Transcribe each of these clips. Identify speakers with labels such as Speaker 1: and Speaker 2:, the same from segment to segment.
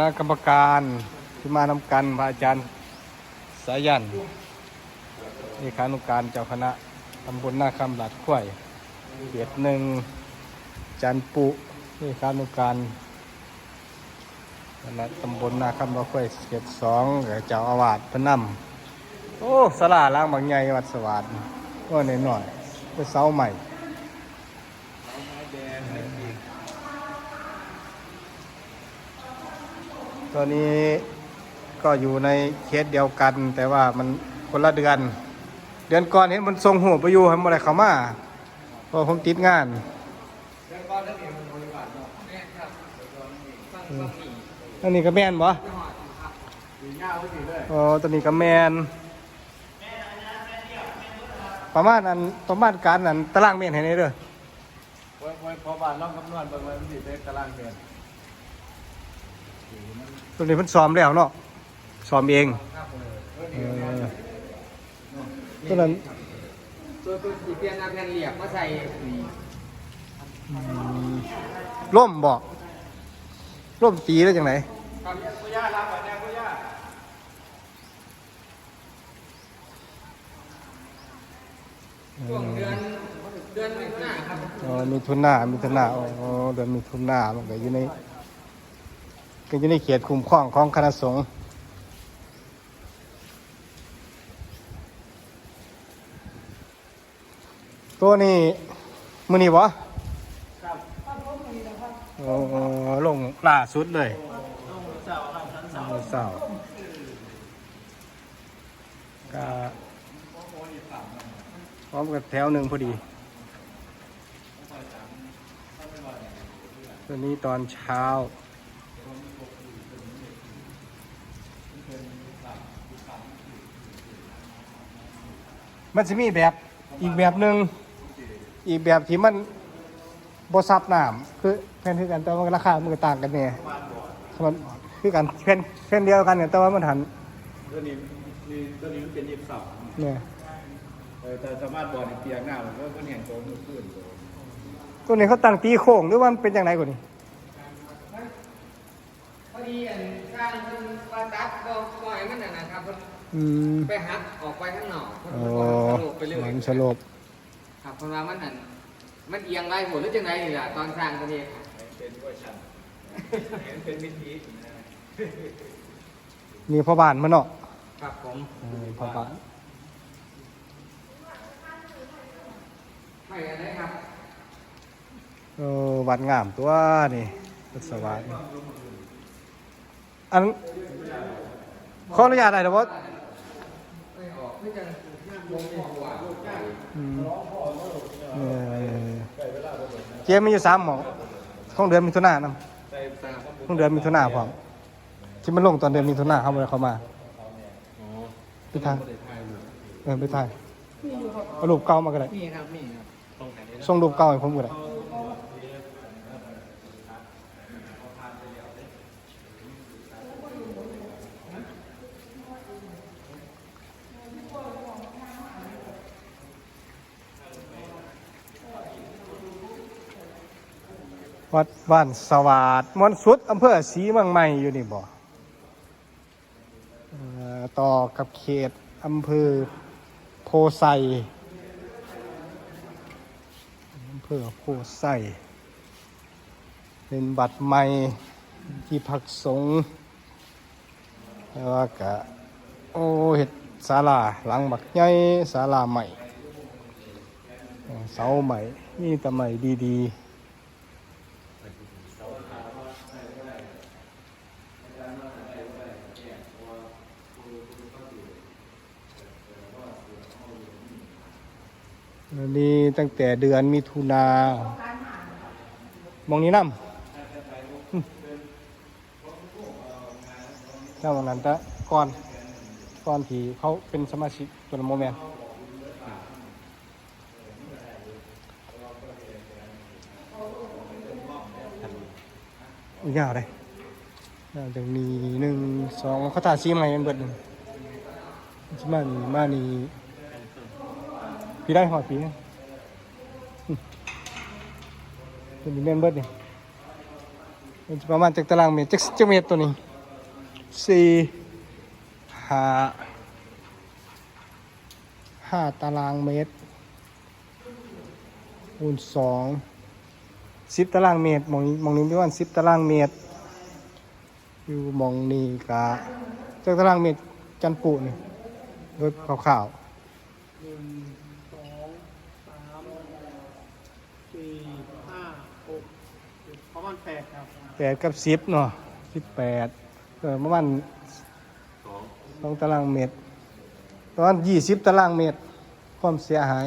Speaker 1: ณะกรรมการที่มานำกันพระอาจารย์สายันเลขานุการเจ้าคณะตำบลหน้าคำหลัดข้วยเขตหนึ่งจารย์ปุเลขานุการคณะตำบลหน้าคำหลัดข้วยเขตสองเจ้าอาวาสพระนำโอ้สลาล้างบางใหญ่วัดสวัสดิ์ก็หน่อยหน่อยเป็นเสาใหม่ ตอนนี้ก็อยู่ในเคสเดียวกัน แต่ว่ามันคนละเดือน เดือนก่อนเห็นมันทรงหัวไปอยู่ทำอะไรเขามาเพราะผมติดงานอันนี้ก็แมนบ่อ๋อตัวนี้ก็แมนประมาณนั้นประมาณการนั้นตารางเมตรให้นี่เด้อ
Speaker 2: ไว้ไว้พอบ้านลองคำนวณเบิ่งว่ามันสิได้ตารางเดือน
Speaker 1: ตัวนี้มันซ้อมแล้วเนาะซ้อมเอง
Speaker 2: เออ
Speaker 1: เออตัวนั้น
Speaker 3: ตัวตัวสีเปลี่ยนเอาแผ่นเหลี่ยมมาใส่นี่
Speaker 1: ล่มบ่ล่มตีได้จังไหน
Speaker 2: ครับผู้ย่ารับไว้แน่ผู้ย่า
Speaker 3: ช่วงเดือนเดือนมิถุนาครับ
Speaker 1: อ๋อมีทุนหน้ามีทุนหน้าอ๋อเดือนมีทุนหน้ามันก็อยู่ใน ก็อยู่ในเขตคุ้มครองของคณะสงฆ์ตัวนี้มือนี้บ่โอ้ลงล่าสุดเลยลงเสาก็พร้อมกับแถวหนึ่งพอดี ตัวนี้ตอนเช้า มันจะมีแบบอีกแบบหนึ่งอีกแบบที่มันบซับน้ำคือแผ่นคือกันแต่ว่าราคามันก็ต่างกันเนี่ยมันคือกันแผ่นแผ่นเดียวกันเนี่ยแต่ว่ามันหัน
Speaker 2: ตัวนี้นี่ตัวนี้มันเป็นยิบสอง
Speaker 1: เนี่ย
Speaker 2: เออแต่สามารถบอลเปียกหน้ามันก็มันแห่งโตมือขึ้น
Speaker 1: ตัวนี้เขาตั้งตีโค้งหรือว่ามันเป็นอย่างไรกว่านี้
Speaker 3: พอดีอันสร้างเพิ่นว่าตัดก็ปล่อยมันน่ะนะครับเพิ่น
Speaker 1: อืม
Speaker 3: ไปหักออกไปข้างนอกเพิ่น
Speaker 1: โอ้
Speaker 3: ก็สรุปไปเรื่อย
Speaker 1: มันสลบ
Speaker 3: ครับเพราะว่ามันนั่นมันเอียงไรหมดหรือจังไดนี่ล่ะตอนสร้างตัวนี้ครับ
Speaker 2: เป็นเวอร์ชันเห็นเป็นมิติ
Speaker 1: มีพ่อบ้านมันเนาะ
Speaker 3: ครับผม
Speaker 1: เออพ่อบ้าน
Speaker 3: ไม่อะไรครับ
Speaker 1: เออวัดงามตัวนี่วัดสวัสดิ์ อันขออนุญาตได้หรือว่า
Speaker 3: ไม่ออกไม่จังลงในหัว
Speaker 1: อืมเออเกมมีอยู่สามหมองของเดือนมิถุนายนน
Speaker 2: ใส่ตาำ
Speaker 1: ของเดือนมิถุนายนพร้อมที่มันลงตอนเดือนมิถุนายนเข้ามาเข้ามาไปทางเออไปทางเอารูปเก่ามาก็ได้
Speaker 3: นี่ครับนี่ครับตรงไหนได้
Speaker 1: ส่งรูปเก่าให้ผมก็ได้ วัดบ้านสวาดมอนสุดอำเภอศรีเมืองใหม่อยู่นี่บ่ต่อกับเขตอำเภอโพไซอำเภอโพไซเป็นบัตรใหม่ที่พักสงฆ์แล้วกะโอ้เห็ดศาลาหลังบักใหญ่ศาลาใหม่เสาใหม่นี่ต่ใหม่ดีๆ นนี้ตั้งแต่เดือนมิถุนามองนี้น้ำน้ำวันนั้นตะก่อนก่อนที่เขาเป็นสมาชิกตัวโมแมนอีกอย่าวเลยยาจากนี้หนึ่งสองเขาถ่ายซีใหม่เป็นเบิดหนึ่งที่มานี่มานี่ พี่ได้หอดพี่นะอืมเป็นเมนเบิร์ดนี่มันจะประมาณจากตารางเมตรจากจากเมตรตัวนี้สี่ห้าห้าตารางเมตรคูณสองสิบตารางเมตรมองมองนี้ประมาสิบตารางเมตร อยู่มองนี้กะจากตารางเมตรจันปุนี่โดยคร่าว
Speaker 4: หนึ่งสองสามสี่ห้าหกเจ็ดประมาณแปดครับ
Speaker 1: แปดกับสิบเนาะสิบแปดเออประมาณสองตารางเมตรประมาณยี่สิบตารางเมตร ความเสียหาย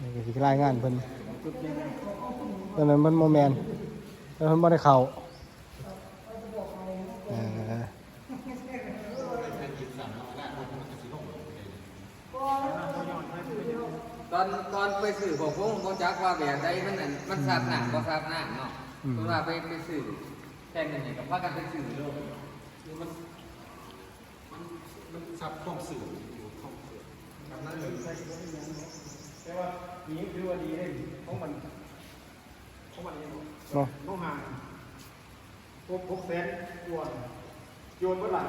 Speaker 1: นี่ก็สิรายงานเพิ่นตอนนั้นมันโมแมนตอนนั้นไม่ได้เข้าเออ
Speaker 3: ตอนตอนไปสื่อผมผมผมจักว่าแบบใดมันนั่นมันทราบหนักบ่ทราบหนักเนาะเพราะว่าไปไปสื่อแค่นั้นเองกับพากันไปสื่อโลก
Speaker 4: แต่ว่านี้คือว่าดีเลยของมันของมันเอง
Speaker 1: เนาะ
Speaker 4: ต้องห่างพวกพวกแสนกวนโยนเมื่อไหร่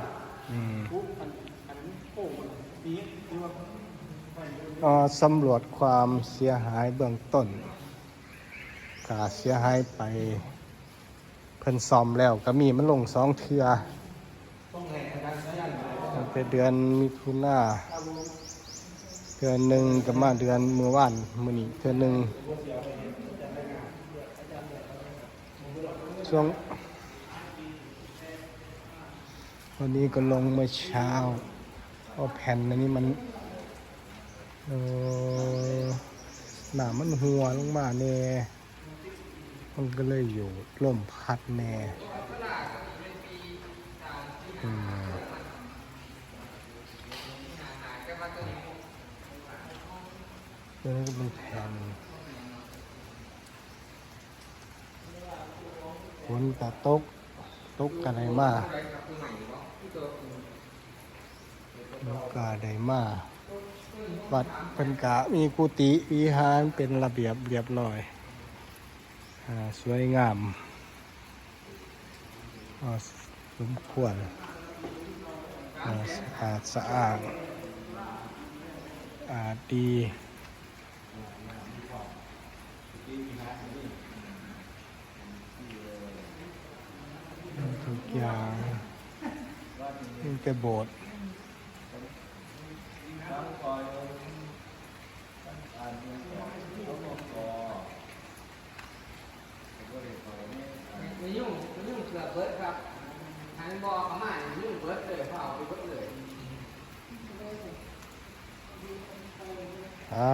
Speaker 1: อืม
Speaker 4: ปุ๊บอันอันนี้โป่งมันนี้คือว่าไม่โยน
Speaker 1: เอ่อ สำรวจความเสียหายเบื้องต้นกาเสียหายไปเพิ่นซ่อมแล้วก็มีมันลงสองเทือตั้งแต่เดือนมิถุนาเดือนหนึ่งก็มาเดือนเมื่อวานมื้อนี้เดือนหนึ่งช่วงวันนี้ก็ลงเมื่อเช้าเอาะแผ่นอันนี้มัน เออหนามันหัวลงมาแน่มันก็เลยอยู่ลมพัดแน่อืมตัวนี้ก็เป็นแผ่นฝนตะตก ตกกันไหนมาตกกาไดมา วัดเป็นกะมีกุฏิวิหารเป็นระเบียบเรียบร้อยอสวยงามสมควรสะอาดสะอาดอาดดีทุกอย่างนี่แต่โบสถ์
Speaker 3: มียุ่งมียุ่งเกือบเบิร์ดครับทางบอเขามาอยุ่งเบิร์ดเลยเขาเอาไปเบิร์ดเลย
Speaker 1: อ่า